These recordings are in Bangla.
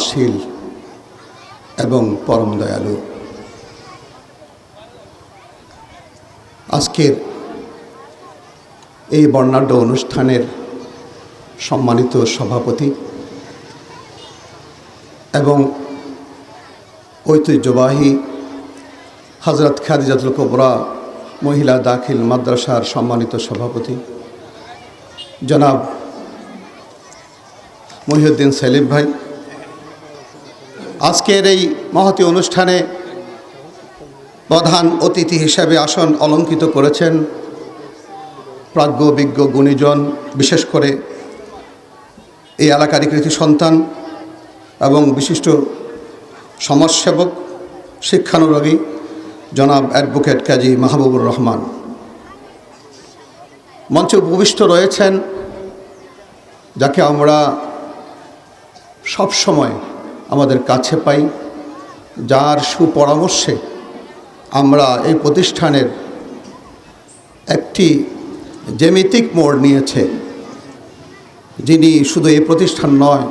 ক্ষমাশীল এবং পরম দয়ালু। আজকের এই বর্ণাঢ্য অনুষ্ঠানের সম্মানিত সভাপতি এবং ঐতিহ্যবাহী হজরত খাদিজাতুল কোবরা মহিলা দাখিল মাদ্রাসার সম্মানিত সভাপতি, জনাব মহিউদ্দিন সেলিম ভাই আজকের এই মহতী অনুষ্ঠানে প্রধান অতিথি হিসাবে আসন অলঙ্কিত করেছেন প্রাজ্ঞ, বিজ্ঞ গুণীজন, বিশেষ করে এই এলাকারই কৃতি সন্তান এবং বিশিষ্ট সমাজসেবক, শিক্ষানুরাগী জনাব অ্যাডভোকেট কাজী মাহবুবুর রহমান। মঞ্চে উপবিষ্ট রয়েছেন, যাকে আমরা সব সময় আমাদের কাছে পাই, যার সুপরামর্শে আমরা এই প্রতিষ্ঠানের একটি জ্যামিতিক মোড় নিয়েছে। যিনি শুধু এই প্রতিষ্ঠান নয়,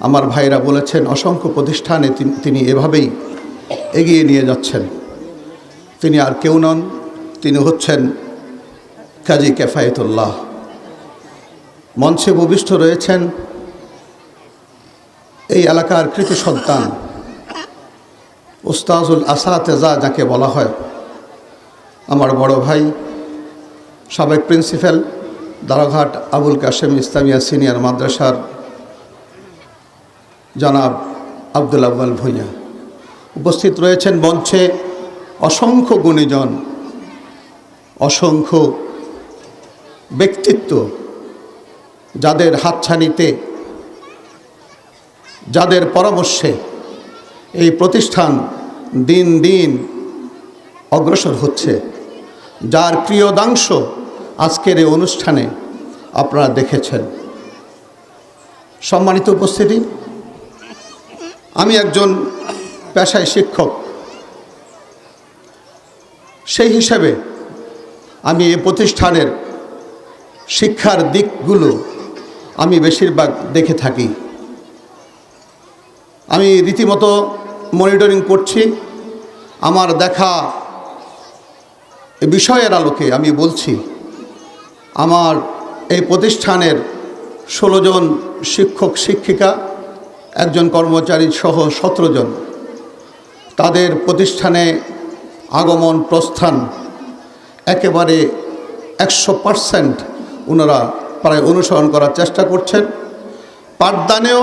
আমার ভাইরা বলেছেন, অসংখ্য প্রতিষ্ঠানে তিনি- তিনি এভাবেই এগিয়ে নিয়ে যাচ্ছেন। তিনি আর কেউ নন, তিনি হচ্ছেন কাজী কেফায়েতুল্লাহ। মঞ্চে ভূমিষ্ঠ রয়েছেন এই এলাকার কৃতি সন্তান উস্তাজুল আসাতেজা যাকে বলা হয়। আমার বড় ভাই, সাবেক প্রিন্সিপাল, দারাঘাট আবুল কাশেম ইসলামিয়া সিনিয়র মাদ্রাসার জনাব আব্দুল আব্বাল ভূঁইয়া। উপস্থিত রয়েছেন মঞ্চে অসংখ্য গুণীজন, অসংখ্য ব্যক্তিত্ব, যাদের হাতছানিতে যাদের পরামর্শে এই প্রতিষ্ঠান দিন দিন অগ্রসর হচ্ছে, যার প্রিয়দাংশ আজকের এই অনুষ্ঠানে আপনারা দেখেছেন। সম্মানিত উপস্থিতি, আমি একজন পেশায় শিক্ষক। সেই হিসাবে আমি এই প্রতিষ্ঠানের শিক্ষার দিকগুলো আমি বেশিরভাগ দেখে থাকি। আমি রীতিমতো মনিটরিং করছি। আমার দেখা বিষয়ের আলোকে আমি বলছি, আমার এই প্রতিষ্ঠানের ষোলো জন শিক্ষক, শিক্ষিকা, একজন কর্মচারী সহ সতেরো জন। তাদের প্রতিষ্ঠানে আগমন প্রস্থান একেবারে একশো পারসেন্ট ওনারা প্রায় অনুসরণ করার চেষ্টা করছেন। পাঠদানেও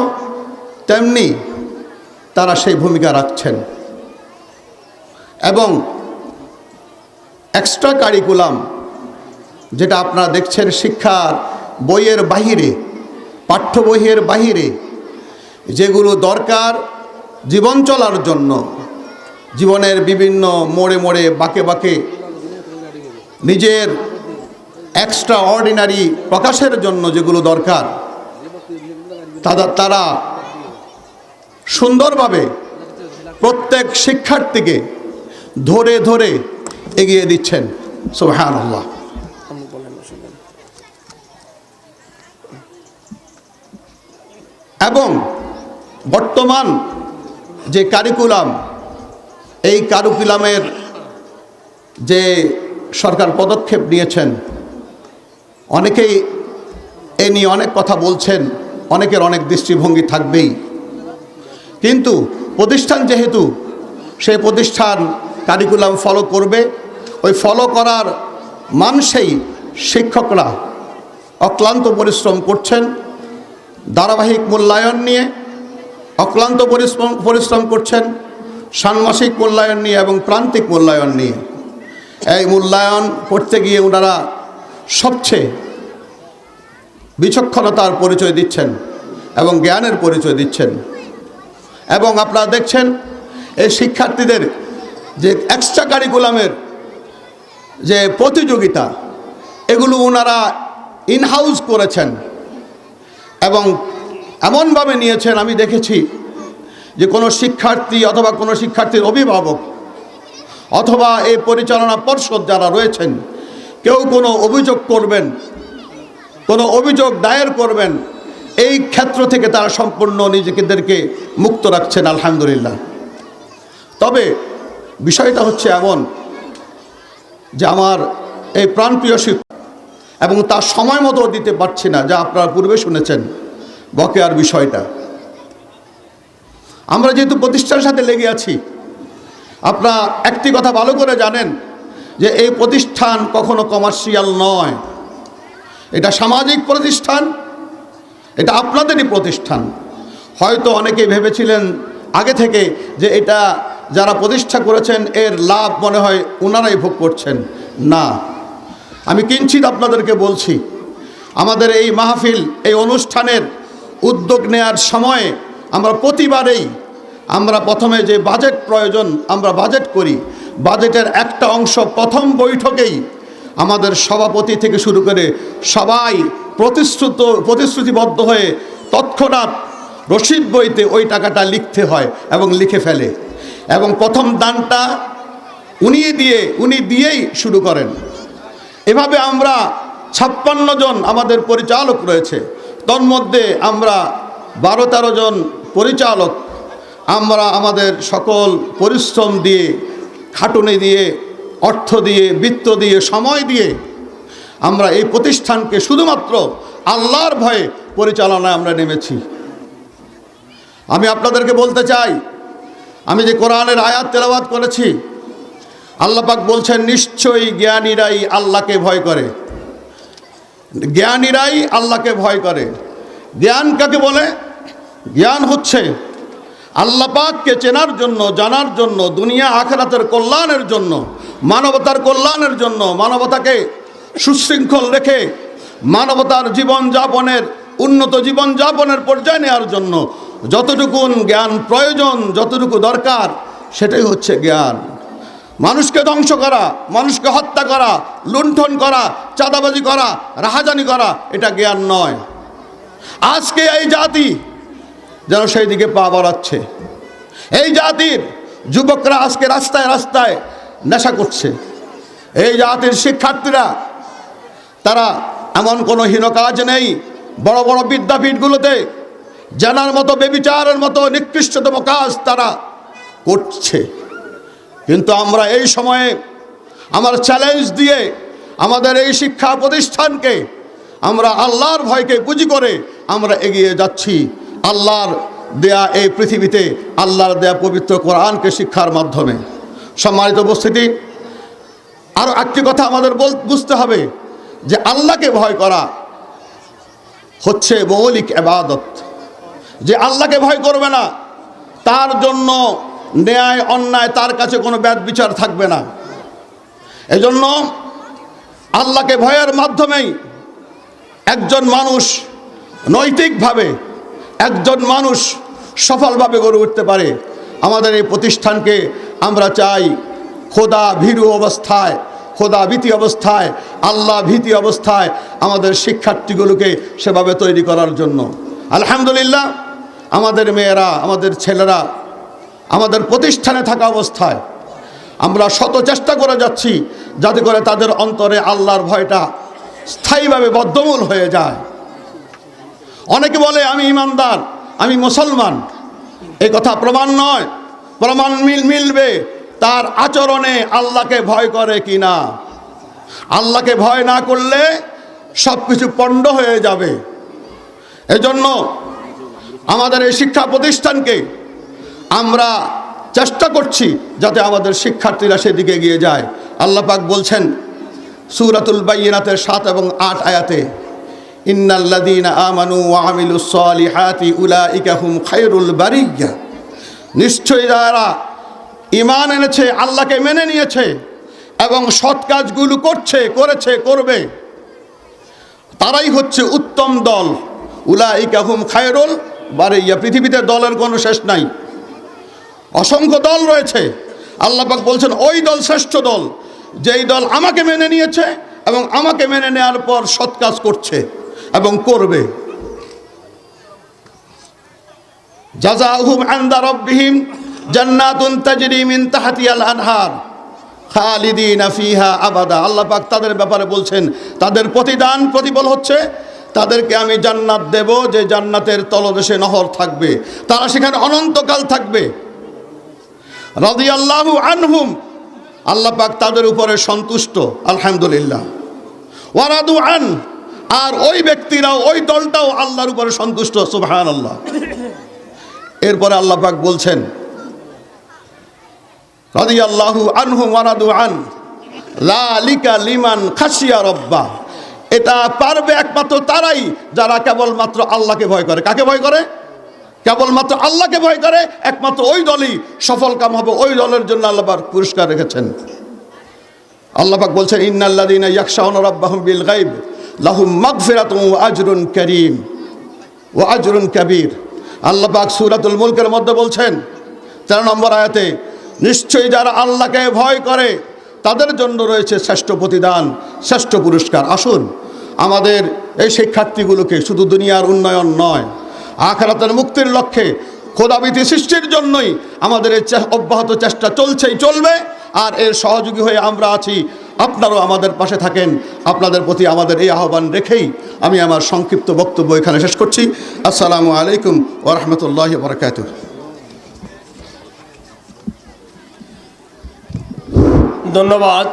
তেমনি তারা সেই ভূমিকা রাখছেন। এবং এক্সট্রা কারিকুলাম যেটা আপনারা দেখছেন শিক্ষার বইয়ের বাহিরে, পাঠ্য বইয়ের বাহিরে, যেগুলো দরকার জীবন চলার জন্য, জীবনের বিভিন্ন মোড়ে মোড়ে বাঁকে বাঁকে নিজের এক্সট্রা অর্ডিনারি প্রকাশের জন্য যেগুলো দরকার তারা সুন্দরভাবে প্রত্যেক শিক্ষার্থীকে ধরে ধরে এগিয়ে দিচ্ছেন। সোহান এবং বর্তমান যে কারিকুলাম এই কারিকুলামের যে সরকার পদক্ষেপ নিয়েছেন, অনেকেই এ নিয়ে অনেক কথা বলছেন, অনেকের অনেক দৃষ্টিভঙ্গি থাকবেই। কিন্তু প্রতিষ্ঠান যেহেতু সেই প্রতিষ্ঠান কারিকুলাম ফলো করবে। ওই ফলো করার মানুষেই শিক্ষকরা অক্লান্ত পরিশ্রম করছেন। ধারাবাহিক মূল্যায়ন নিয়ে অক্লান্ত পরিশ্রম পরিশ্রম করছেন। ষান্মাসিক মূল্যায়ন নিয়ে এবং প্রান্তিক মূল্যায়ন নিয়ে। এই মূল্যায়ন করতে গিয়ে ওনারা সবচেয়ে বিচক্ষণতার পরিচয় দিচ্ছেন এবং জ্ঞানের পরিচয় দিচ্ছেন। এবং আপনারা দেখছেন এই শিক্ষার্থীদের যে এক্সট্রা কারিকুলামের যে প্রতিযোগিতা, এগুলো ওনারা ইনহাউস করেছেন এবং এমনভাবে নিয়েছেন, আমি দেখেছি যে কোনো শিক্ষার্থী অথবা কোনো শিক্ষার্থীর অভিভাবক অথবা এই পরিচালনা পর্ষদ যারা রয়েছেন, কেউ কোনো অভিযোগ করবেন, কোনো অভিযোগ দায়ের করবেন এই ক্ষেত্র থেকে তারা সম্পূর্ণ নিজেদেরকে মুক্ত রাখছেন, আলহামদুলিল্লাহ। তবে বিষয়টা হচ্ছে এমন যে আমার এই প্রাণপ্রিয় শিক্ষক এবং তার সময় মতো দিতে পারছি না, যা আপনারা পূর্বে শুনেছেন বকেয়ার বিষয়টা। আমরা যেহেতু প্রতিষ্ঠানের সাথে লেগে আছি, আপনারা একটি কথা ভালো করে জানেন যে এই প্রতিষ্ঠান কখনো কমার্শিয়াল নয়। এটা সামাজিক প্রতিষ্ঠান এটা আপনাদেরই প্রতিষ্ঠান। হয়তো অনেকে ভেবেছিলেন আগে থেকে যে এটা যারা প্রতিষ্ঠা করেছেন, এর লাভ মনে হয় ওনারাই ভোগ করছেন। না। আমি কিঞ্চিত আপনাদেরকে বলছি, আমাদের এই মাহফিল, এই অনুষ্ঠানের উদ্যোগ নেয়ার সময়ে আমরা প্রতিবারেই আমরা প্রথমে যে বাজেট প্রয়োজন আমরা বাজেট করি। বাজেটের একটা অংশ প্রথম বৈঠকেই আমাদের সভাপতি থেকে শুরু করে সবাই প্রতিশ্রুত, প্রতিশ্রুতিবদ্ধ হয়ে তৎক্ষণাৎ রসিদ বইতে ওই টাকাটা লিখতে হয় এবং লিখে ফেলে। এবং প্রথম দানটা উনি দিয়ে, উনি দিয়েই শুরু করেন। এভাবে আমরা ছাপ্পান্ন জন আমাদের পরিচালক রয়েছে। তন্মধ্যে আমরা বারো তেরো জন পরিচালক। আমরা আমাদের সকল পরিশ্রম দিয়ে, খাটুনি দিয়ে, অর্থ দিয়ে, বৃত্ত দিয়ে, সময় দিয়ে আমরা এই প্রতিষ্ঠানকে শুধুমাত্র আল্লাহর ভয়ে পরিচালনায় আমরা নেমেছি। আমি আপনাদেরকে বলতে চাই, আমি যে কোরআনের আয়াত তেলাবাদ করেছি আল্লাপাক বলছেন, নিশ্চয়ই জ্ঞানীরাই আল্লাহকে ভয় করে। জ্ঞানীরাই আল্লাহকে ভয় করে। জ্ঞান কাকে বলে? জ্ঞান হচ্ছে আল্লাপাককে চেনার জন্য, জানার জন্য, দুনিয়া আখরাতের কল্যাণের জন্য, মানবতার কল্যাণের জন্য, মানবতাকে সুশৃঙ্খল রেখে মানবতার জীবন যাপনের, উন্নত জীবন যাপনের পর্যায়ে নেওয়ার জন্য যতটুকুন জ্ঞান প্রয়োজন, যতটুকু দরকার, সেটাই হচ্ছে জ্ঞান। মানুষকে ধ্বংস করা, মানুষকে হত্যা করা, লুণ্ঠন করা, চাঁদাবাজি করা, রাহাজানি করা, এটা জ্ঞান নয়। আজকে এই জাতি যেন সেই দিকে পা বাড়াচ্ছে। এই জাতির যুবকরা আজকে রাস্তায় রাস্তায় নেশা করছে। এই জাতির শিক্ষার্থীরা তারা এমন কোনো হীন কাজ নেই। বড় বড় বিদ্যাপীঠগুলোতে জানার মতো, বেবিচারের মতো নিকৃষ্টতম কাজ তারা করছে। কিন্তু আমরা এই সময়ে আমার চ্যালেঞ্জ দিয়ে আমাদের এই শিক্ষা প্রতিষ্ঠানকে আমরা আল্লাহর ভয়কে পুঁজি করে আমরা এগিয়ে যাচ্ছি। আল্লাহর দেয়া এই পৃথিবীতে, আল্লাহর দেয়া পবিত্র কোরআনকে শিক্ষার মাধ্যমে। সম্মানিত উপস্থিতি আরও একটি কথা আমাদের বুঝতে হবে। যে আল্লাহকে ভয় করা হচ্ছে মৌলিক এবাদত যে আল্লাহকে ভয় করবে না, তার জন্য ন্যায়, অন্যায়, তার কাছে কোনো ব্যাদ বিচার থাকবে না। এজন্য আল্লাহকে ভয়ের মাধ্যমেই একজন মানুষ নৈতিকভাবে একজন মানুষ সফলভাবে গড়ে উঠতে পারে। আমাদের এই প্রতিষ্ঠানকে আমরা চাই খোদা ভীরু অবস্থায় খোদা ভীতি অবস্থায়, আল্লাহ ভীতি অবস্থায় আমাদের শিক্ষার্থীগুলোকে সেভাবে তৈরি করার জন্য। আলহামদুলিল্লাহ, আমাদের মেয়েরা, আমাদের ছেলেরা, আমাদের প্রতিষ্ঠানে থাকা অবস্থায় আমরা শত চেষ্টা করে যাচ্ছি যাতে করে তাদের অন্তরে আল্লাহর ভয়টা স্থায়ীভাবে বদ্ধমূল হয়ে যায়। অনেকে বলে, আমি ইমানদার, আমি মুসলমান। এই কথা প্রমাণ নয়, প্রমাণ মিল মিলবে তার আচরণে আল্লাহকে ভয় করে কি না আল্লাহকে ভয় না করলে সব কিছু পণ্ড হয়ে যাবে। এজন্য আমাদের এই শিক্ষা প্রতিষ্ঠানকে আমরা চেষ্টা করছি যাতে আমাদের শিক্ষার্থীরা সেদিকে এগিয়ে যায়। আল্লাহ পাক বলছেন সুরাতুল বাইনাতের সাত এবং আট আয়াতে ইন্নাল্লাদিন আমানু নিশ্চয়ই যারা ইমান এনেছে, আল্লাহকে মেনে নিয়েছে এবং সৎ কাজগুলো করছে, করেছে, করবে। তারাই হচ্ছে উত্তম দল। উলাইকা হুম খায়রুল বারিয়া পৃথিবীতে দলের কোনো শেষ নাই। অসংখ্য দল রয়েছে। আল্লাপাক বলছেন, ওই দল শ্রেষ্ঠ দল, যেই দল আমাকে মেনে নিয়েছে এবং আমাকে মেনে নেওয়ার পর সৎ কাজ করছে এবং করবে। জাজাহুম আন্দা রব্বিহিম জান্নাতুন তাজরি মিন তাহতিয়াল আনহার, খালিদিনা ফিহা আবাদা। আল্লাহ পাক তাদের ব্যাপারে বলছেন, তাদের প্রতিদান প্রতিফল হচ্ছে, তাদেরকে আমি জান্নাত দেব যে জান্নাতের তলদেশে নহর থাকবে। তারা সেখানে অনন্তকাল থাকবে। রাদিয়াল্লাহু আনহুম। আল্লাহ পাক তাদের উপরে সন্তুষ্ট, আলহামদুলিল্লাহ। ওয়ারাদু আন, আর ওই ব্যক্তিরাও, ওই দলটাও আল্লাহর উপরে সন্তুষ্ট সুবহান আল্লাহ এরপরে আল্লাহ পাক বলছেন আনহু ওয়ারাদু আন। লালিকা লিমান খাসিয়া রব্বা। এটা পারবে একমাত্র তারাই যারা কেবলমাত্র আল্লাহকে ভয় করে। কাকে ভয় করে? কেবলমাত্র আল্লাহকে ভয় করে, একমাত্র ওই দলই সফল কাম হবে, ওই দলের জন্য আল্লাহ পাক পুরস্কার রেখেছেন। আল্লাহ পাক বলছেন, ইন্নাল্লাযীনা ইয়াখশাউনা রাব্বাহুম বিল গায়ব, লাহুম মাগফিরাতুন ওয়া আজরুন কারীম ওয়া আজরুন কাবীর। আল্লাহ পাক মুলকের মধ্যে বলছেন, তেরো নম্বর আয়াতে নিশ্চয়ই যারা আল্লাহকে ভয় করে, তাদের জন্য রয়েছে শ্রেষ্ঠ প্রতিদান, শ্রেষ্ঠ পুরস্কার। আসুন, আমাদের এই শিক্ষার্থীগুলোকে শুধু দুনিয়ার উন্নয়ন নয়, আখারাতের মুক্তির লক্ষ্যে খোদাবিধি সৃষ্টির জন্যই আমাদের এই অব্যাহত চেষ্টা চলছেই চলবে, আর এর সহযোগী হয়ে আমরা আছি। আপনারাও আমাদের পাশে থাকেন, আপনাদের প্রতি আমাদের এই আহ্বান রেখেই আমি আমার সংক্ষিপ্ত বক্তব্য এখানে শেষ করছি। আসসালামু আলাইকুম ওরহমতুল্লাহ বরকাত ধন্যবাদ।